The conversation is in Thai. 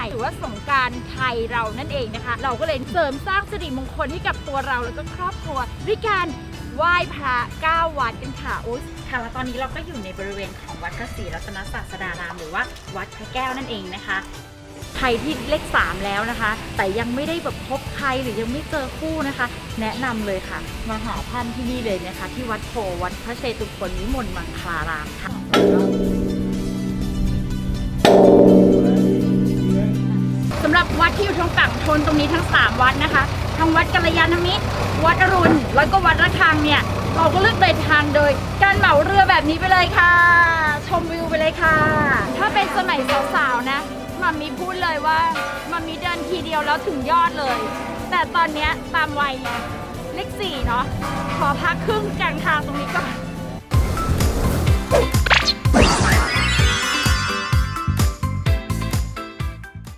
ม่หรือว่าสงการไทยเรานั่นเองนะคะ เราก็เลยเสริมสร้างสิริมงคลให้กับตัวเราแล้วก็ครอบครัวด้วยการไหว้พระ9วัดกันค่ะอุ๊ยค่ะแล้วตอนนี้เราก็อยู่ในบริเวณของวัดพระศรีรัตนศาสดาราม หรือว่าวัดพระแก้วนั่นเองนะคะใครที่เลข 3 แล้วนะคะ แต่ยังไม่ได้แบบพบใครหรือยังไม่เจอคู่นะคะ แนะนำเลยค่ะ มาหาท่านที่นี่เลยนะคะ ที่วัดโพวัดพระเชตุพนวิมลมังคลารามค่ะ รับวัดที่อยู่ตรงฝั่งทนตรงนี้ทั้ง 3 วัดนะคะ ทั้งวัดกัลยาณมิตร วัดอรุณ แล้วก็วัดระฆังเนี่ย เราก็เลือกเดินทางโดย การเหมาเรือแบบนี้ไปเลยค่ะ ชมวิวไปเลยค่ะ ถ้าเป็นสมัยสาวๆนะมัมมี่พูดเลยว่ามัมมี่เดินทีเดียวแล้วถึงยอดเลย แต่ตอนเนี้ยตามวัยเลขสี่เนาะขอพักครึ่งกลางทางตรงนี้ก่อน